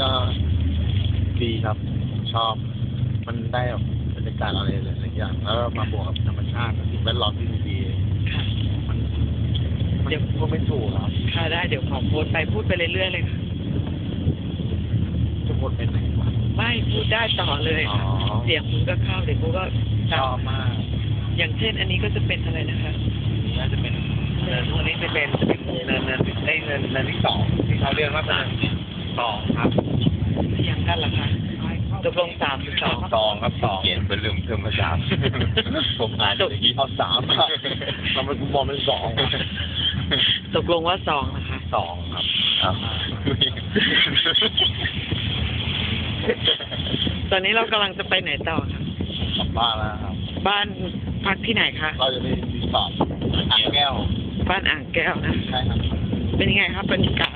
ก็ดีครับชอบ มันได้แบบบรรยากาศอะไรหลายๆอย่าง แล้วมาบวกกับธรรมชาติสิ่งแวดล้อมที่ดีค่ะๆมันมันเดี๋ยวก็ไม่ถูกครับค่ะได้เดี๋ยวขอโพสต์ไปพูดไปเรื่อยๆเลยค่ะจะหมดเป็นไหนวะไม่พูดได้ต่อเลยอ๋อค่ะเสียงคุณก็เข้าเดี๋ยวกูก็ชอบมากอย่างเช่น อันนี้ก็จะเป็นอะไรนะคะ น่าจะเป็นเนินพวกนี้จะเป็นจะเป็นเนินเนินไอ้ยเนินเนินที่สองที่เขาเรียกว่าเป็นสองครับ เสียงกันเหรอคะ ตกลงสามหรือสองสองครับสองเขียนเป็นเรื่องเพิ่มภาษาผมอ่านเมื่อกี้เอาสามครับทำไมกูมองเป็นสองตกลงว่าสองนะคะสองครับครับตอนนี้เรากำลังจะไปไหนต่อคะกลับบ้านแล้วครับ บ้านพักที่ไหนคะ เราจะไปรีสอร์ทอ่างแก้ว บ้านอ่างแก้วนะ ใช่ครับ เป็นยังไงครับบรรยากาศ